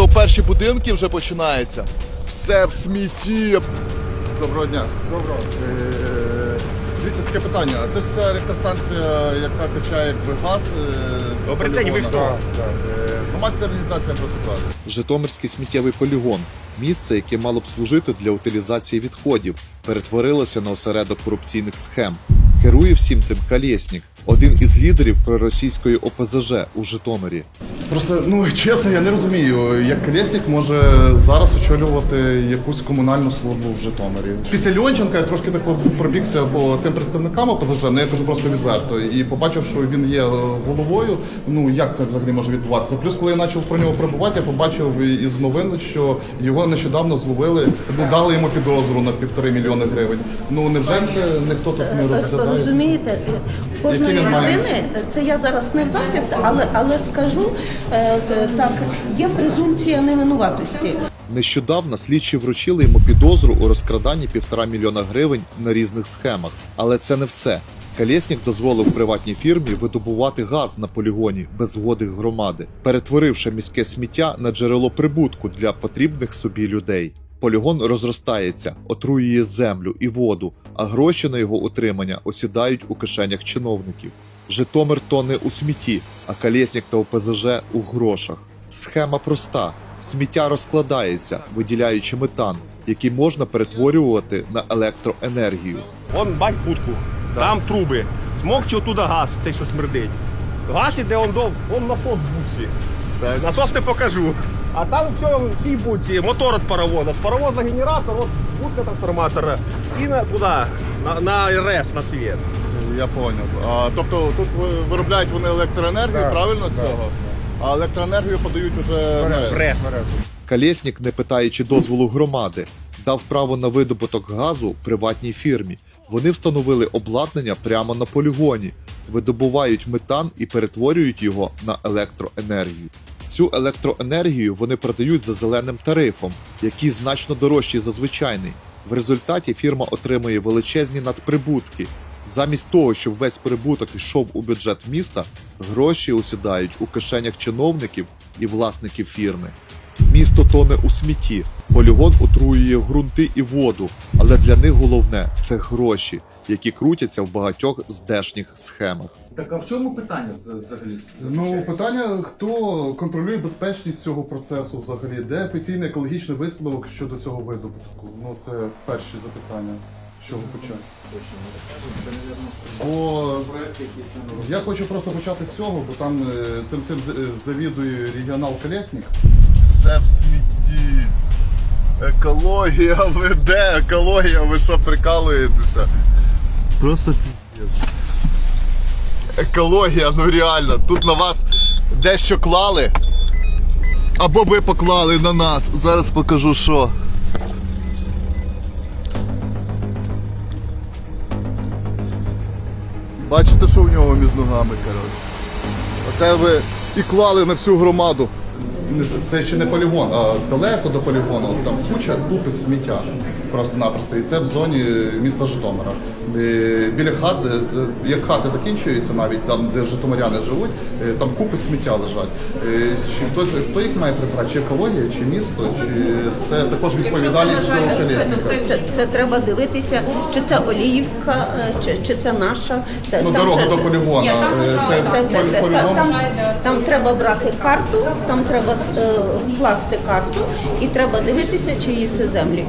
то перші будинки вже починаються. Все в смітті. Доброго дня. Доброго. Дивіться, таке питання. А Це ж ця електростанція, яка качає газ. е, Добрий день, ви хто? Е, Громадська організація «Протипад». Житомирський сміттєвий полігон місце, яке мало б служити для утилізації відходів, перетворилося на осередок корупційних схем. Керує всім цим Калєснік, один із лідерів проросійської ОПЗЖ у Житомирі. Просто ну чесно, я не розумію, як Колєснік може зараз очолювати якусь комунальну службу в Житомирі. Після Льонченка я трошки так пробігся по тим представникам ОПЗЖ, ну я кажу просто відверто. І побачив, що він є е, головою. Ну як це взагалі може відбуватися? Плюс, коли я почав про нього прибувати, я побачив із новин, що його нещодавно зловили, ну дали йому підозру на півтори мільйони гривень. Ну невже це ніхто тут не розглядає? Розумієте, кожної людини, це я зараз не в захист, але, але скажу е, так, є презумпція невинуватості. Нещодавно слідчі вручили йому підозру у розкраданні півтора мільйона гривень на різних схемах. Але це не все. Калєснік дозволив приватній фірмі видобувати газ на полігоні без згоди громади, перетворивши міське сміття на джерело прибутку для потрібних собі людей. Полігон розростається, отруює землю і воду, а гроші на його утримання осідають у кишенях чиновників. Житомир тоне у смітті, а Калєснік та ОПЗЖ у грошах. Схема проста: сміття розкладається, виділяючи метан, який можна перетворювати на електроенергію. Вон бать будку, там труби. Смокче оттуда газ, цей що смердить. Газ іде он до, он на фот бутсі. Насос не покажу. А там все в цій будці, мотор від паровоза. З паровоза генератор, от будка трансформатора. І на куди? На, на РЕС, на світ. Я. А, тобто тут виробляють вони електроенергію, правильно з цього? А електроенергію подають уже мережі. РЕС. Калєснік, не питаючи дозволу громади, дав право на видобуток газу приватній фірмі. Вони встановили обладнання прямо на полігоні, видобувають метан і перетворюють його на електроенергію. Цю електроенергію вони продають за зеленим тарифом, який значно дорожчий за звичайний. В результаті фірма отримує величезні надприбутки. Замість того, щоб весь прибуток йшов у бюджет міста, гроші усідають у кишенях чиновників і власників фірми. Місто тоне у смітті, полігон отруює ґрунти і воду, але для них головне це гроші, які крутяться в багатьох здешніх схемах. Так а в чому питання взагалі? Ну, питання, хто контролює безпечність цього процесу взагалі? Де офіційний екологічний висновок щодо цього видобутку? Ну, це перші запитання. З чого почати? Бо я хочу просто почати з цього, бо там е, цим е, завідує регіонал Колєснік. Все в смітті. Екологія, ви де? Екологія, ви що прикалуєтеся? Просто піздець. Екологія, ну реально, тут на вас дещо клали. Або ви поклали на нас. Зараз покажу що. Бачите, що в нього між ногами, коротше. Оте ви і клали на всю громаду. Це ще не полігон, а далеко до полігону. Там куча купи сміття. Просто-напросто. І це в зоні міста Житомира. Е, Біля хат, е, е, як хати закінчуються, навіть там, де житомиряни живуть, там купи сміття лежать. Чи хтось хто їх має прибрати? Чи екологія, чи місто, чи це також відповідальність цього Це, це, це треба дивитися, чи це Оліївка, чи, чи це наша. Ну, там дорога же- до полігону. Ні, там Це полі- полігон. Там треба брати карту, там треба е, вкласти карту і треба дивитися, чиї це землі.